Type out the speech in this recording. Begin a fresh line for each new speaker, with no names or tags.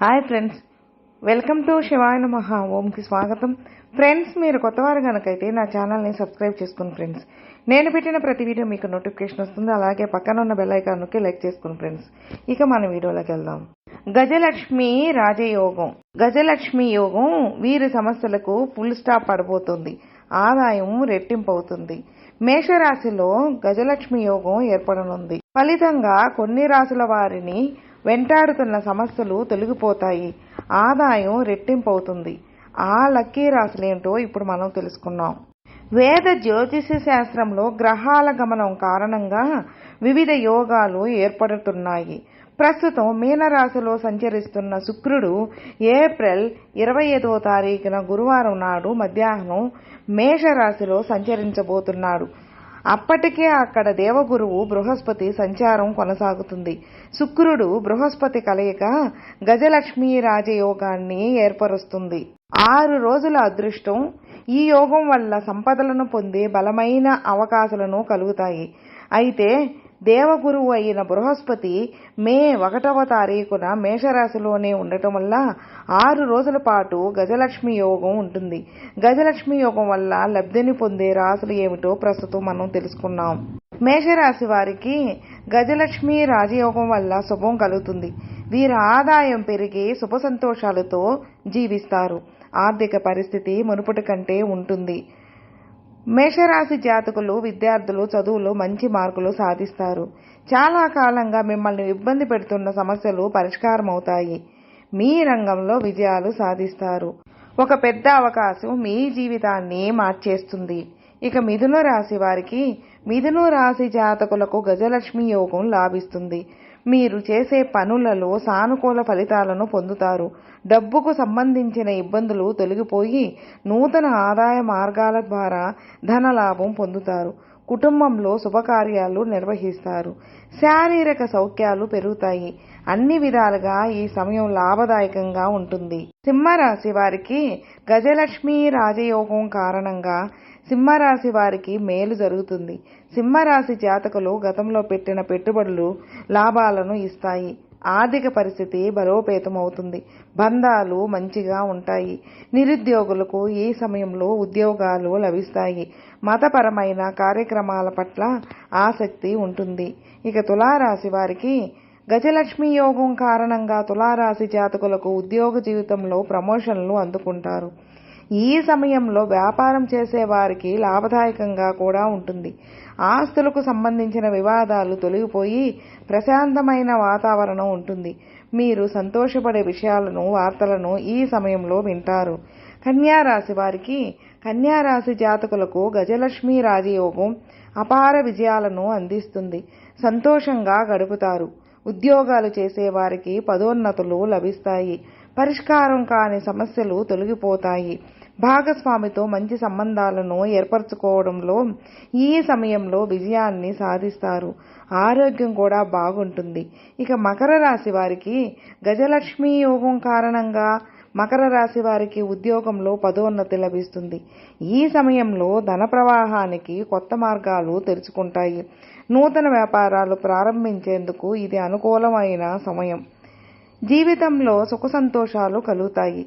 Hi friends welcome to Shivayana Maha ఓంకి స్వాగతం friends మీరు కొత్తవారు కనుకైతే నా ఛానల్ని సబ్స్క్రైబ్ చేసుకోండి ఫ్రెండ్స్ నేను పెట్టిన ప్రతి వీడియో మీకు నోటిఫికేషన్ వస్తుంది అలాగే పక్కన ఉన్న బెల్ ఐకాన్ నొక్కి లైక్ చేసుకోండి ఫ్రెండ్స్ ఇక మన వీడియోలోకి వెళ్దాం గజలక్ష్మి రాజయోగం గజలక్ష్మి యోగం వీరి సమస్యలకు ఫుల్ స్టాప్ పడబోతుంది ఆదాయం రెట్టింపు అవుతుంది మేషరాశిలో గజలక్ష్మి యోగం ఏర్పడనుంది ఫలితంగా కొన్ని రాశుల వారిని వెంటాడుతున్న సమస్యలు తొలగిపోతాయి. ఆదాయం రెట్టింపు అవుతుంది ఆ లక్కీ రాశులేంటో ఇప్పుడు మనం తెలుసుకున్నాం వేద జ్యోతిష శాస్త్రంలో గ్రహాల గమనం కారణంగా వివిధ యోగాలు ఏర్పడుతున్నాయి. ప్రస్తుతం మీనరాశిలో సంచరిస్తున్న శుక్రుడు ఏప్రిల్ ఇరవై ఐదవ తారీఖున గురువారం నాడు మధ్యాహ్నం మేషరాశిలో సంచరించబోతున్నాడు. అప్పటికే అక్కడ దేవగురువు బృహస్పతి సంచారం కొనసాగుతుంది. శుక్రుడు బృహస్పతి కలయిక గజలక్ష్మీ రాజయోగాన్ని ఏర్పరుస్తుంది. ఆరు రోజుల అదృష్టం ఈ యోగం వల్ల సంపదలను పొందే బలమైన అవకాశాలను కలుగుతాయి. అయితే దేవగురువు అయిన బృహస్పతి మే ఒకటవ తారీఖున మేషరాశిలోనే ఉండటం వల్ల ఆరు రోజుల పాటు గజలక్ష్మి యోగం ఉంటుంది. గజలక్ష్మి యోగం వల్ల లబ్ధిని పొందే రాశులు ఏమిటో ప్రస్తుతం మనం తెలుసుకున్నాం. మేషరాశి వారికి గజలక్ష్మి రాజయోగం వల్ల శుభం కలుగుతుంది. వీరి ఆదాయం పెరిగి శుభ సంతోషాలతో జీవిస్తారు. ఆర్థిక పరిస్థితి మునుపటి కంటే ఉంటుంది. మేషరాశి జాతకులు విద్యార్థులు చదువులో మంచి మార్కులు సాధిస్తారు. చాలా కాలంగా మిమ్మల్ని ఇబ్బంది పెడుతున్న సమస్యలు పరిష్కారం అవుతాయి మీ రంగంలో విజయాలు సాధిస్తారు. ఒక పెద్ద అవకాశం మీ జీవితాన్ని మార్చేస్తుంది. ఇక మిథున రాశి వారికి మిథున రాశి జాతకులకు గజలక్ష్మి యోగం లాభిస్తుంది. మీరు చేసే పనులలో సానుకూల ఫలితాలను పొందుతారు. డబ్బుకు సంబంధించిన ఇబ్బందులు తొలగిపోయి నూతన ఆదాయ మార్గాల ద్వారా ధన లాభం పొందుతారు. కుటుంబంలో శుభకార్యాలు నిర్వహిస్తారు. శారీరక సౌఖ్యాలు పెరుగుతాయి. అన్ని విధాలుగా ఈ సమయం లాభదాయకంగా ఉంటుంది. సింహరాశి వారికి గజలక్ష్మి రాజయోగం కారణంగా సింహరాశి వారికి మేలు జరుగుతుంది. సింహరాశి జాతకులు గతంలో పెట్టిన పెట్టుబడులు లాభాలను ఇస్తాయి. ఆర్థిక పరిస్థితి బలోపేతం అవుతుంది బంధాలు మంచిగా ఉంటాయి. నిరుద్యోగులకు ఈ సమయంలో ఉద్యోగాలు లభిస్తాయి. మతపరమైన కార్యక్రమాల పట్ల ఆసక్తి ఉంటుంది. ఇక తులారాశి వారికి గజలక్ష్మి యోగం కారణంగా తులారాశి జాతకులకు ఉద్యోగ జీవితంలో ప్రమోషన్లు అందుకుంటారు. ఈ సమయంలో వ్యాపారం చేసేవారికి లాభదాయకంగా కూడా ఉంటుంది. ఆస్తులకు సంబంధించిన వివాదాలు తొలగిపోయి ప్రశాంతమైన వాతావరణం ఉంటుంది. మీరు సంతోషపడే విషయాలను వార్తలను ఈ సమయంలో వింటారు. కన్యారాశి వారికి కన్యారాశి జాతకులకు గజలక్ష్మి రాజయోగం అపార విజయాలను అందిస్తుంది. సంతోషంగా గడుపుతారు. ఉద్యోగాలు చేసేవారికి పదోన్నతులు లభిస్తాయి. పరిష్కారం కాని సమస్యలు తొలగిపోతాయి. భాగస్వామితో మంచి సంబంధాలను ఏర్పరచుకోవడంలో ఈ సమయంలో విజయాన్ని సాధిస్తారు. ఆరోగ్యం కూడా బాగుంటుంది. ఇక మకర రాశి వారికి గజలక్ష్మి యోగం కారణంగా మకర రాశి వారికి ఉద్యోగంలో పదోన్నతి లభిస్తుంది. ఈ సమయంలో ధన ప్రవాహానికి కొత్త మార్గాలు తెరుచుకుంటాయి. నూతన వ్యాపారాలు ప్రారంభించేందుకు ఇది అనుకూలమైన సమయం. జీవితంలో సుఖ సంతోషాలు కలుగుతాయి.